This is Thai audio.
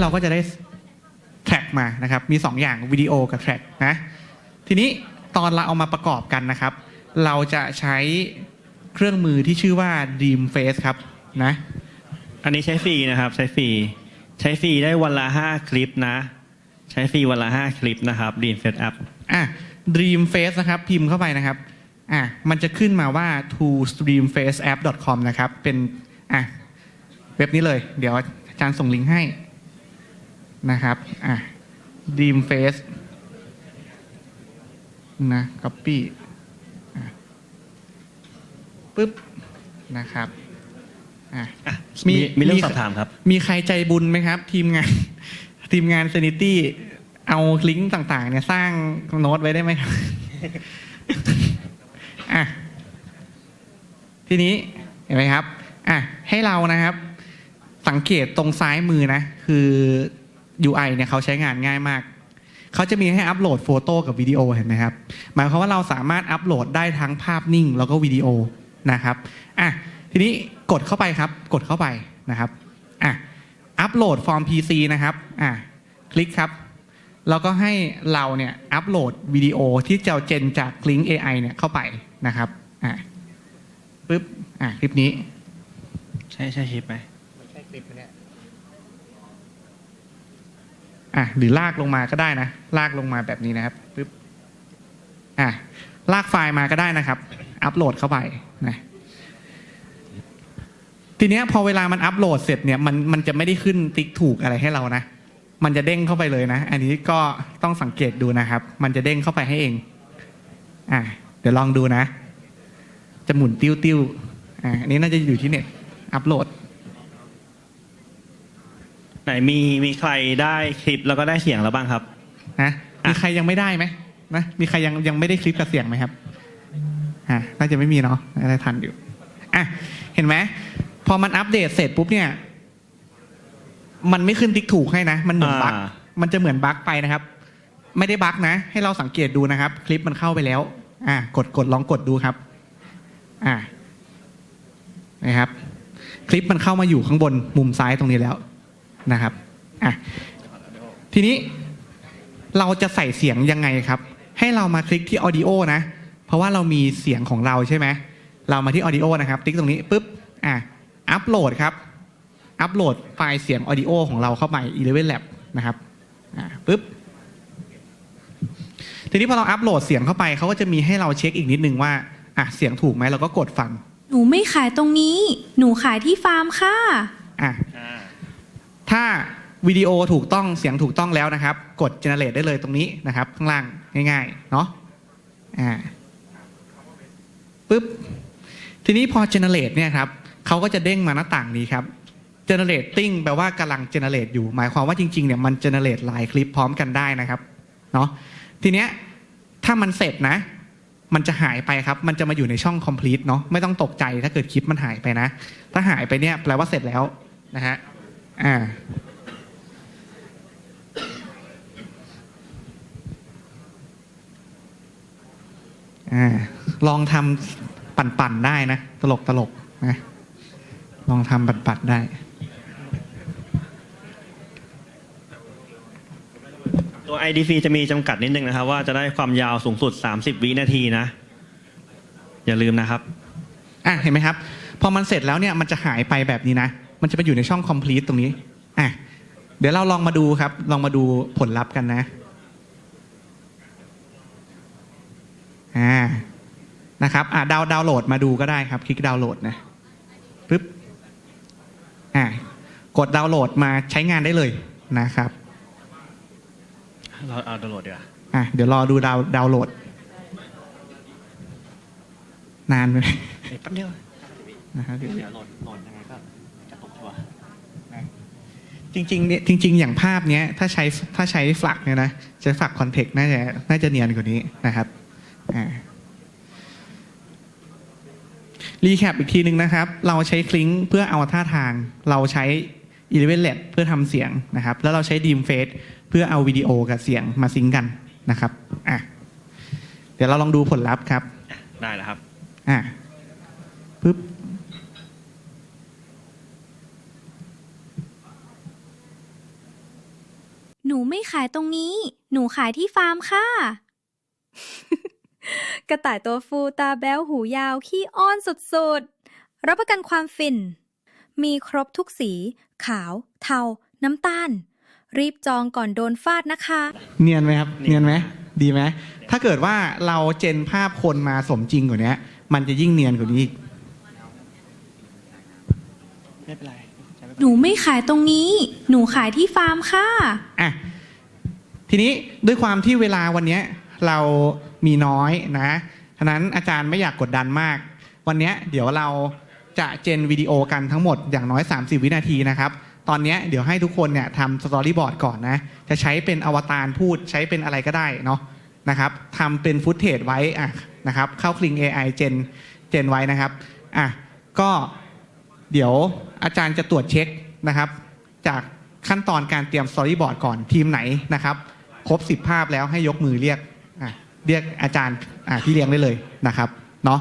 เราก็จะได้แทร็กมานะครับ มี 2 อย่างวิดีโอกับแทร็กนะ ทีนี้ตอนเราเอามาประกอบกันนะครับ เราจะใช้เครื่องมือที่ชื่อว่า Dream Face ครับนะ อันนี้ใช้ฟรีนะครับ ใช้ฟรีใช้ฟรีได้วันละห้าคลิปนะ ใช้ฟรีวันละห้าคลิปนะครับดีนเฟซแอปอะ Dream Face นะครับพิมพ์เข้าไปนะครับอะมันจะขึ้นมาว่า to streamfaceapp.com นะครับ เป็นอะเว็บนี้เลย เดี๋ยวอาจารย์ส่งลิงก์ให้ นะครับอะ Dream Face นะ copy อะปึ๊บนะครับอะอะมีมีมีเรื่องมีสอบถามครับ มีใครใจบุญไหมครับ ทีมงาน ทีมงาน Sanity เอาลิงก์ต่างๆ เนี่ยสร้างโน้ตไว้ได้ไหมครับอะทีนี้เห็นไหมครับอะให้เรานะครับ สังเกตตรงซ้ายมือนะ คือ UI เนี่ยเขาใช้งานง่ายมาก เขาจะมีให้อัปโหลดโฟโต้กับวิดีโอเห็นไหมครับ หมายความว่าเราสามารถอัปโหลดได้ทั้งภาพนิ่ง แล้วก็วิดีโอนะครับอะทีนี้กดเข้าไปครับ กดเข้าไปนะครับอะอัปโหลดฟอร์ม PC นะครับอะคลิกครับ แล้วก็ให้เราเนี่ยอัปโหลดวิดีโอที่จะเจนจากลิงก์ AI เนี่ยเข้าไปนะครับอะปึ๊บอะคลิปนี้ ใช่ใช่คลิปไหมใช่คลิปเนี่ย อะหรือลากลงมาก็ได้นะ ลากลงมาแบบนี้นะครับปึ๊บอะลากไฟล์มาก็ได้นะครับ อัปโหลดเข้าไปนะทีเนี้ยพอเวลามันอัปโหลดเสร็จเนี่ยมันมันจะไม่ได้ขึ้นติ๊กถูกอะไรให้เรานะ มันจะเด้งเข้าไปเลยนะ อันนี้ก็ต้องสังเกตดูนะครับ มันจะเด้งเข้าไปให้เอง อะเดี๋ยวลองดูนะ จะหมุนติ้วติ้วอะอันนี้น่าจะอยู่ที่เน็ตอัปโหลด ไหนมีมีใครได้คลิปแล้วก็ได้เสียงแล้วบ้างครับ นะมีอะใครยังไม่ได้ไหมนะมีใครยังยังไม่ได้คลิปกับเสียงไหมครับอ่าน่าจะไม่มีเนาะน่าจะทันอยู่อะเห็นไหมพอมันอัปเดตเสร็จปุ๊บเนี่ย มันไม่ขึ้นติ๊กถูกให้นะ มันเหมือนบั๊กอ่า มันจะเหมือนบั๊กไปนะครับ ไม่ได้บั๊กนะ ให้เราสังเกตดูนะครับ คลิปมันเข้าไปแล้ว อ่ากดกดลองกดดูครับ อ่านะครับ คลิปมันเข้ามาอยู่ข้างบนมุมซ้ายตรงนี้แล้ว นะครับอะทีนี้เราจะใส่เสียงยังไงครับ ให้เรามาคลิกที่ audio นะ เพราะว่าเรามีเสียงของเราใช่ไหมเรามาที่ audio นะครับ ติ๊กตรงนี้ปุ๊บอะอัปโหลดครับ อัปโหลดไฟล์เสียง audio ของเราเข้าไป Eleven Lab นะครับอ่าปุ๊บทีนี้พอเราอัปโหลดเสียงเข้าไปเขาก็จะมีให้เราเช็คอีกนิดนึงว่าอะเสียงถูกไหมเราก็กดฟัง หนูไม่ขายตรงนี้ หนูขายที่ฟาร์มค่ะอะ ถ้าวิดีโอถูกต้องเสียงถูกต้องแล้วนะครับ กด generate ได้เลยตรงนี้นะครับ ข้างล่างง่ายๆเนาะอ่าปุ๊บทีนี้พอ generate เนี่ยครับเขาก็จะเด้งมาหน้าต่างนี้ครับ generating แปลว่ากำลัง generate อยู่ หมายความว่าจริงๆเนี่ยมัน generate หลายคลิปพร้อมกันได้นะครับเนาะทีเนี้ยถ้ามันเสร็จนะ มันจะหายไปครับ มันจะมาอยู่ในช่อง complete เนาะไม่ต้องตกใจถ้าเกิดคลิปมันหายไปนะ ถ้าหายไปเนี่ยแปลว่าเสร็จแล้วนะฮะ อ่าอ่าลองทำปั่นๆได้นะ ตลกตลกๆนะ ลองทำปั่นๆได้ตัว ID ฟรีจะมีจำกัดนิดนึงนะครับ ว่าจะได้ความยาวสูงสุด 30 วินาทีนะ อย่าลืมนะครับ อะเห็นไหมครับ พอมันเสร็จแล้วเนี่ยมันจะหายไปแบบนี้นะ มันจะไปอยู่ในช่อง complete ตรงนี้อะเดี๋ยวเราลองมาดูครับ ลองมาดูผลลัพธ์กันนะอ่านะครับอ่าดาวดาวน์โหลดมาดูก็ได้ครับ คลิกดาวน์โหลดนะปึ๊บอ่ากดดาวน์โหลดมาใช้งานได้เลยนะครับเราเอาดาวน์โหลดดีกว่าอะเดี๋ยวรอดูดาวดาวน์โหลด นานเลยแป๊บเดียวนะครับ เดี๋ยวเดี๋ยวโหลดโหลดยังไงก็จะตกชัวร์ จริงๆเนี่ยจริง ๆ อย่างภาพเนี้ยถ้าใช้ถ้าใช้ฝักเนี่ยนะใช้ฝักคอนเทกต์น่าจะน่าจะเนียนกว่านี้นะครับอ่ารีแคปอีกทีหนึ่งนะครับ เราใช้คลิงเพื่อเอาท่าทาง เราใช้ Eleven Lab เพื่อทำเสียงนะครับ แล้วเราใช้ Dream Face เพื่อเอาวิดีโอกับเสียงมาซิงก์กันนะครับอะเดี๋ยวเราลองดูผลลัพธ์ครับ ได้แล้วครับอะปึ๊บ ขายตรงนี้ หนูขายที่ฟาร์มค่ะ กระต่ายตัวฟูตาแบ้วหูยาว ขี้อ้อนสุดๆ รับประกันความฟิน มีครบทุกสี ขาว เทา น้ำตาล รีบจองก่อนโดนฟาดนะคะ เนียนไหมครับ เนีเนียยนนไหม ดีไหม ถ้าเกิดว่าเราเจนภาพคนมาสมจริงกว่านี้มันจะยิ่งเนียนกว่านี้อีกไม่เป็นไร หนูไม่ขายตรงนี้ หนูขายที่ฟาร์มค่ะ อะ ทีนี้ด้วยความที่เวลาวันนี้เรามีน้อยนะฉะนั้นอาจารย์ไม่อยากกดดันมาก วันนี้เดี๋ยวเราจะเจนวิดีโอกันทั้งหมดอย่างน้อย 30 วินาทีนะครับ ตอนนี้เดี๋ยวให้ทุกคนเนี่ยทำสตอรี่บอร์ดก่อนนะ จะใช้เป็นอวตารพูดใช้เป็นอะไรก็ได้เนาะนะครับทำเป็นฟุตเทจไว้อะนะครับเข้าคลิง AI เจนเจนไว้นะครับอะก็เดี๋ยวอาจารย์จะตรวจเช็คนะครับ จากขั้นตอนการเตรียมสตอรี่บอร์ดก่อนทีมไหนนะครับ ครบสิบภาพแล้วให้ยกมือเรียกเรียกอาจารย์พี่เลี้ยงได้เลยนะครับเนาะ